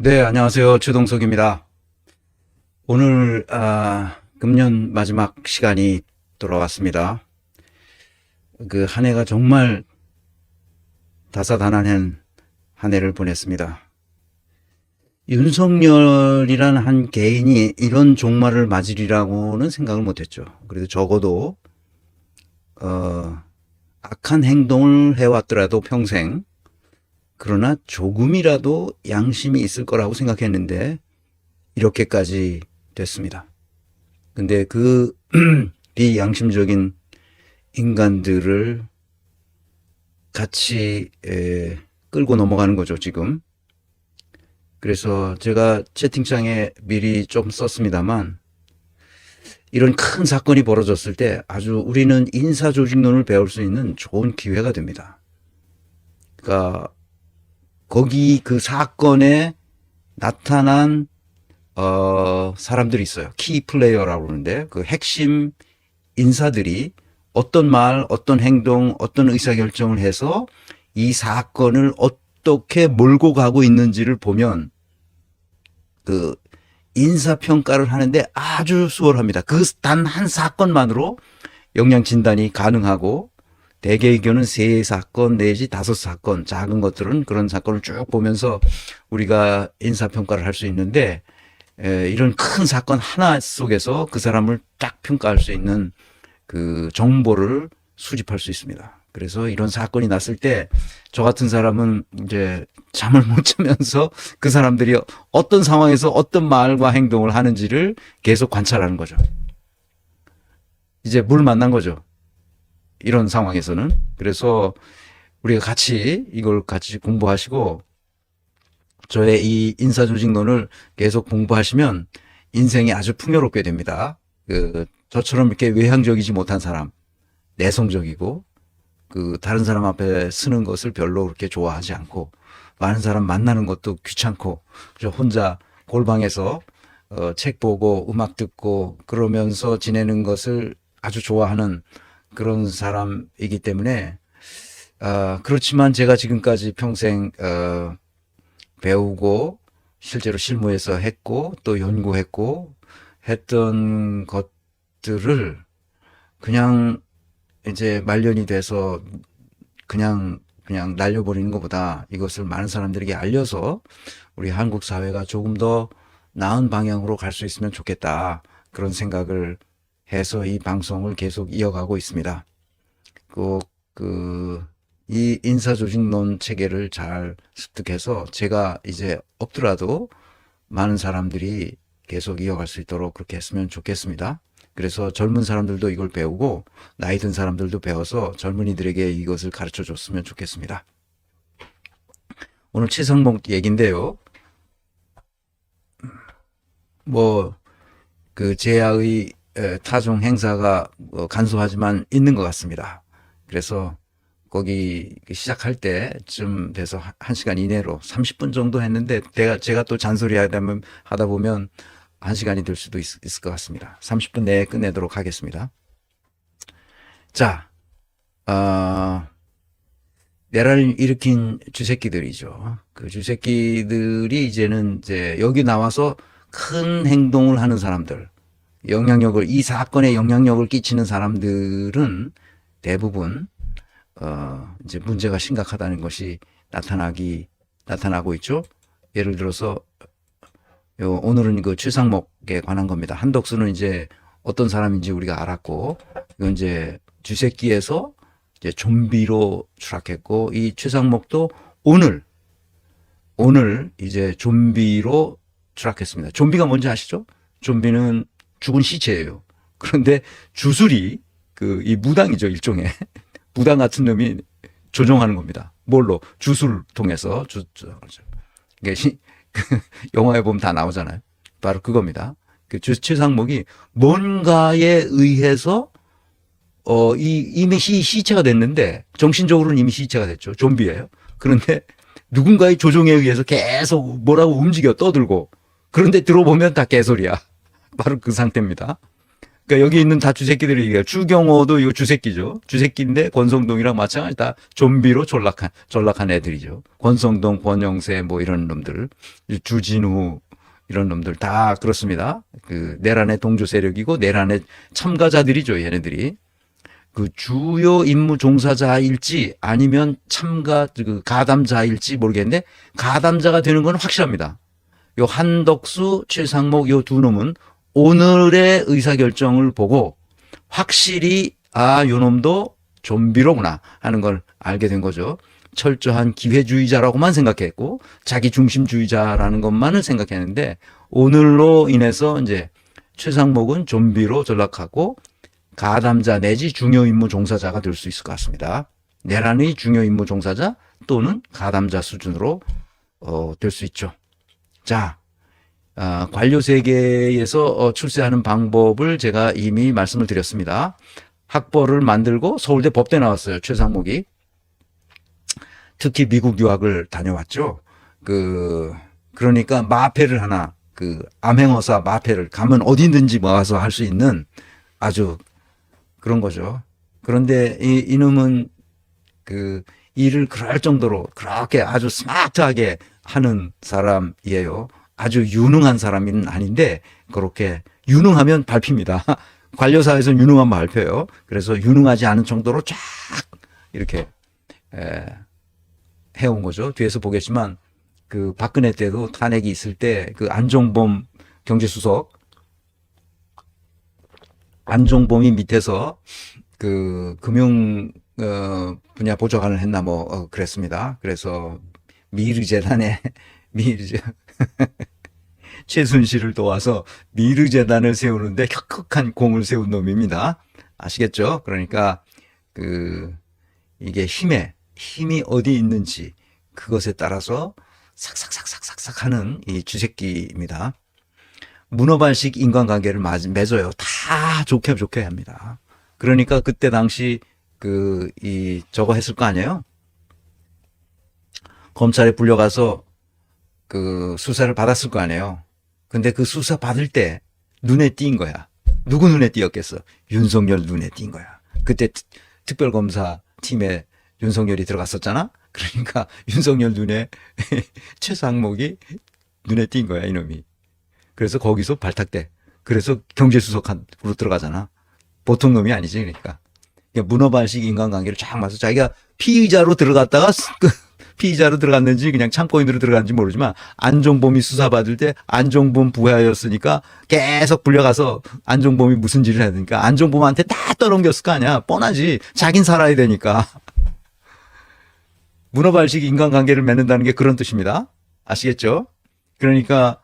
네, 안녕하세요. 최동석입니다. 오늘, 아, 금년 마지막 시간이 돌아왔습니다. 그 한 해가 정말 다사다난한 한 해를 보냈습니다. 윤석열이란 한 개인이 이런 종말을 맞으리라고는 생각을 못했죠. 그래도 적어도, 어, 악한 행동을 해왔더라도 평생 그러나 조금이라도 양심이 있을 거라고 생각했는데 이렇게까지 됐습니다. 근데 그 비양심적인 인간들을 같이 에, 끌고 넘어가는 거죠, 지금. 그래서 제가 채팅창에 미리 좀 썼습니다만 이런 큰 사건이 벌어졌을 때 아주 우리는 인사조직론을 배울 수 있는 좋은 기회가 됩니다. 그러니까 거기 그 사건에 나타난 어 사람들이 있어요. 키 플레이어라고 그러는데 그 핵심 인사들이 어떤 말, 어떤 행동, 어떤 의사결정을 해서 이 사건을 어떻게 몰고 가고 있는지를 보면 그 인사평가를 하는데 아주 수월합니다. 그 단 한 사건만으로 영양 진단이 가능하고 대개 의견은 세 사건 내지 다섯 사건 작은 것들은 그런 사건을 쭉 보면서 우리가 인사평가를 할 수 있는데 에, 이런 큰 사건 하나 속에서 그 사람을 딱 평가할 수 있는 그 정보를 수집할 수 있습니다. 그래서 이런 사건이 났을 때 저 같은 사람은 이제 잠을 못 자면서 그 사람들이 어떤 상황에서 어떤 말과 행동을 하는지를 계속 관찰하는 거죠. 이제 물 만난 거죠. 이런 상황에서는. 그래서 우리가 같이 이걸 같이 공부하시고 저의 이 인사조직론을 계속 공부하시면 인생이 아주 풍요롭게 됩니다. 그 저처럼 이렇게 외향적이지 못한 사람, 내성적이고 그 다른 사람 앞에 쓰는 것을 별로 그렇게 좋아하지 않고 많은 사람 만나는 것도 귀찮고 저 혼자 골방에서 어, 책 보고 음악 듣고 그러면서 지내는 것을 아주 좋아하는 그런 사람이기 때문에 아, 그렇지만 제가 지금까지 평생 어, 배우고 실제로 실무에서 했고 또 연구했고 했던 것들을 그냥 이제 말년이 돼서 그냥 그냥 날려버리는 것보다 이것을 많은 사람들에게 알려서 우리 한국 사회가 조금 더 나은 방향으로 갈 수 있으면 좋겠다. 그런 생각을 해서 이 방송을 계속 이어가고 있습니다. 그, 그, 이 인사조직론 체계를 잘 습득해서 제가 이제 없더라도 많은 사람들이 계속 이어갈 수 있도록 그렇게 했으면 좋겠습니다. 그래서 젊은 사람들도 이걸 배우고 나이 든 사람들도 배워서 젊은이들에게 이것을 가르쳐 줬으면 좋겠습니다. 오늘 최성목 얘기인데요. 뭐, 그 제야의 에, 타종 행사가 어, 간소하지만 있는 것 같습니다. 그래서 거기 시작할 때쯤 돼서 한- 한 시간 이내로 30분 정도 했는데 제가, 제가 또 잔소리 하다 보면, 한 시간이 될 수도 있, 을것 같습니다. 30분 내에 끝내도록 하겠습니다. 자, 어, 내란을 일으킨 주새끼들이죠. 그 주새끼들이 이제는 이제 여기 나와서 큰 행동을 하는 사람들, 영향력을, 이 사건에 영향력을 끼치는 사람들은 대부분, 어, 이제 문제가 심각하다는 것이 나타나기, 나타나고 있죠. 예를 들어서, 요, 오늘은 그 최상목에 관한 겁니다. 한덕수는 이제 어떤 사람인지 우리가 알았고, 이건 이제 주새끼에서 이제 좀비로 추락했고, 이 최상목도 오늘, 오늘 이제 좀비로 추락했습니다. 좀비가 뭔지 아시죠? 좀비는 죽은 시체예요. 그런데 주술이 그 이 무당이죠 일종의 무당 같은 놈이 조종하는 겁니다. 뭘로 주술 통해서 주, 주 이게 시, 그 영화에 보면 다 나오잖아요. 바로 그겁니다. 그 주, 최상목이 뭔가에 의해서 어, 이, 이미 시, 시체가 됐는데, 정신적으로는 이미 시체가 됐죠. 좀비예요. 그런데 누군가의 조종에 의해서 계속 뭐라고 움직여 떠들고, 그런데 들어보면 다 개소리야. 바로 그 상태입니다. 그러니까 여기 있는 다 주새끼들이 얘기해요. 주경호도 이거 주새끼죠. 주새끼인데 권성동이랑 마찬가지 다 좀비로 전락한 전락한 애들이죠. 권성동, 권영세 뭐 이런 놈들, 주진우 이런 놈들 다 그렇습니다. 그 내란의 동조 세력이고 내란의 참가자들이죠. 얘네들이 그 주요 임무 종사자일지 아니면 참가 그 가담자일지 모르겠는데 가담자가 되는 건 확실합니다. 요 한덕수, 최상목 요 두 놈은 오늘의 의사결정을 보고 확실히 아, 요 놈도 좀비로구나 하는 걸 알게 된 거죠. 철저한 기회주의자라고만 생각했고 자기 중심주의자라는 것만을 생각했는데 오늘로 인해서 이제 최상목은 좀비로 전락하고 가담자 내지 중요 임무 종사자가 될 수 있을 것 같습니다. 내란의 중요 임무 종사자 또는 가담자 수준으로 어, 될 수 있죠. 자, 아, 관료 세계에서 어, 출세하는 방법을 제가 이미 말씀을 드렸습니다. 학벌을 만들고 서울대 법대 나왔어요. 최상목이. 특히 미국 유학을 다녀왔죠. 그, 그러니까 마패를 하나, 그, 암행어사 마패를 가면 어디든지 모아서 할 수 있는 아주 그런 거죠. 그런데 이, 이놈은 그 일을 그럴 정도로 그렇게 아주 스마트하게 하는 사람이에요. 아주 유능한 사람은 아닌데 그렇게 유능하면 밟힙니다. 관료사에서 유능하면 밟혀요. 그래서 유능하지 않은 정도로 쫙 이렇게 에, 해온 거죠. 뒤에서 보겠지만 그 박근혜 때도 탄핵이 있을 때 그 안종범 경제수석 안종범이 밑에서 그 금융 어, 분야 보좌관을 했나 뭐 어, 그랬습니다. 그래서 미르 재단에 미르 재 최순실을 도와서 미르 재단을 세우는데 혁혁한 공을 세운 놈입니다. 아시겠죠? 그러니까 그 이게 힘에 힘이 어디 있는지 그것에 따라서 삭삭삭삭삭삭 하는 이 주새끼입니다. 문어발식 인간관계를 마- 맺어요. 다 좋게 좋게 합니다. 그러니까 그때 당시 그 이 저거 했을 거 아니에요? 검찰에 불려가서 그 수사를 받았을 거 아니에요? 근데 그 수사 받을 때 눈에 띈 거야. 누구 눈에 띄었겠어? 윤석열 눈에 띈 거야. 그때 특- 특별검사 팀에 윤석열이 들어갔었잖아? 그러니까 윤석열 눈에 최상목이 눈에 띈 거야, 이놈이. 그래서 거기서 발탁돼. 그래서 경제수석으로 들어가잖아. 보통 놈이 아니지, 그러니까. 그러니까 문어발식 인간관계를 쫙 맞서 자기가 피의자로 들어갔다가 스- 그 피의자로 들어갔는지 그냥 참고인으로 들어갔는지 모르지만 안종범이 수사받을 때 안종범 부하였으니까 계속 불려가서 안종범이 무슨 짓을 해야 되니까 안종범한테 다 떠넘겼을 거 아니야. 뻔하지. 자긴 살아야 되니까. 문어발식 인간관계를 맺는다는 게 그런 뜻입니다. 아시겠죠? 그러니까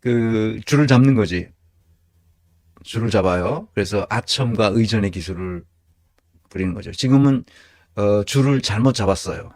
그 줄을 잡는 거지. 줄을 잡아요. 그래서 아첨과 의전의 기술을 부리는 거죠. 지금은 어, 줄을 잘못 잡았어요.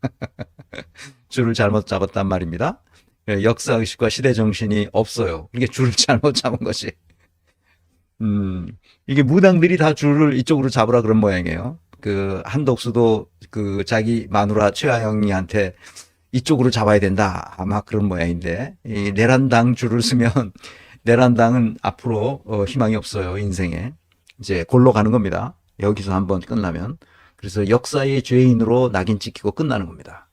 줄을 잘못 잡았단 말입니다. 예, 역사 의식과 시대 정신이 없어요. 이게 줄을 잘못 잡은 것이. 음, 이게 무당들이 다 줄을 이쪽으로 잡으라 그런 모양이에요. 그 한덕수도 그 자기 마누라 최하영이한테 이쪽으로 잡아야 된다. 아마 그런 모양인데 이 내란당 줄을 쓰면 내란당은 앞으로 어, 희망이 없어요 인생에 이제 골로 가는 겁니다. 여기서 한번 끝나면 그래서 역사의 죄인으로 낙인 찍히고 끝나는 겁니다.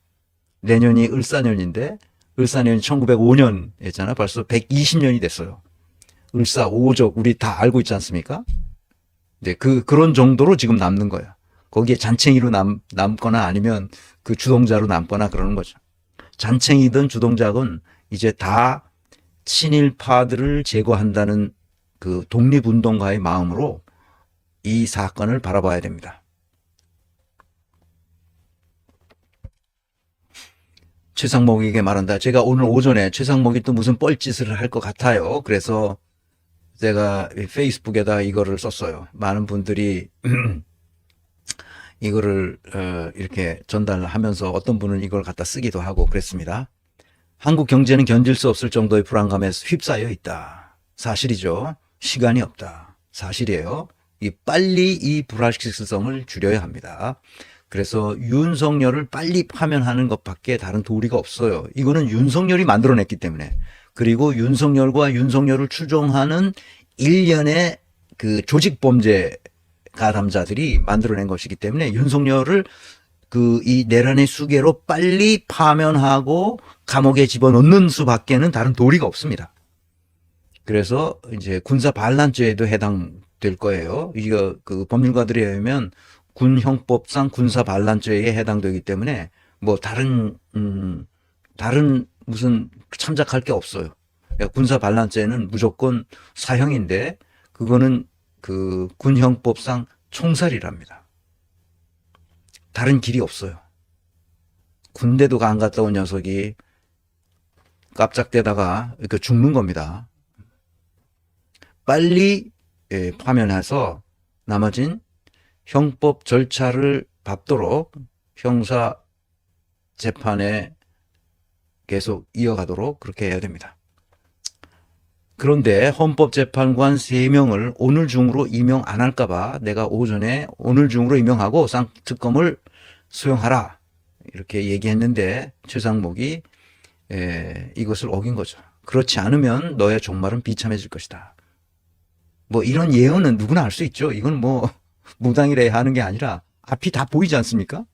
내년이 을사년인데 을사년이 1905년 했잖아. 벌써 120년이 됐어요. 을사 오족 우리 다 알고 있지 않습니까? 이제 그 그런 정도로 지금 남는 거야. 거기에 잔챙이로 남, 남거나 아니면 그 주동자로 남거나 그러는 거죠. 잔챙이든 주동자건 이제 다 친일파들을 제거한다는 그 독립운동가의 마음으로 이 사건을 바라봐야 됩니다. 최상목에게 말한다. 제가 오늘 오전에 최상목이 또 무슨 뻘짓을 할 것 같아요. 그래서 제가 이 페이스북에다 이거를 썼어요. 많은 분들이 이거를 어, 이렇게 전달하면서 어떤 분은 이걸 갖다 쓰기도 하고 그랬습니다. 한국 경제는 견딜 수 없을 정도의 불안감에 휩싸여 있다. 사실이죠. 시간이 없다. 사실이에요. 이 빨리 이 불확실성을 줄여야 합니다. 그래서 윤석열을 빨리 파면하는 것밖에 다른 도리가 없어요. 이거는 윤석열이 만들어냈기 때문에. 그리고 윤석열과 윤석열을 추종하는 일련의 그 조직 범죄 가담자들이 만들어낸 것이기 때문에 윤석열을 그 이 내란의 수계로 빨리 파면하고 감옥에 집어넣는 수밖에는 다른 도리가 없습니다. 그래서 이제 군사 반란죄에도 해당될 거예요. 이거 그 법률가들에 의하면 군 형법상 군사 반란죄에 해당되기 때문에 뭐 다른 음 다른 무슨 참작할 게 없어요. 그러니까 군사 반란죄는 무조건 사형인데 그거는 그 군 형법상 총살이랍니다. 다른 길이 없어요. 군대도 안 갔다 온 녀석이 깜짝대다가 그 죽는 겁니다. 빨리 예, 파면해서 나머진 형법 절차를 밟도록 형사 재판에 계속 이어가도록 그렇게 해야 됩니다. 그런데 헌법재판관 3명을 오늘 중으로 임용 안 할까봐 내가 오전에 오늘 중으로 임용하고 쌍특검을 수용하라. 이렇게 얘기했는데 최상목이 에, 이것을 어긴 거죠. 그렇지 않으면 너의 종말은 비참해질 것이다. 뭐 이런 예언은 누구나 할 수 있죠. 이건 뭐 무당이래야 하는 게 아니라 앞이 다 보이지 않습니까?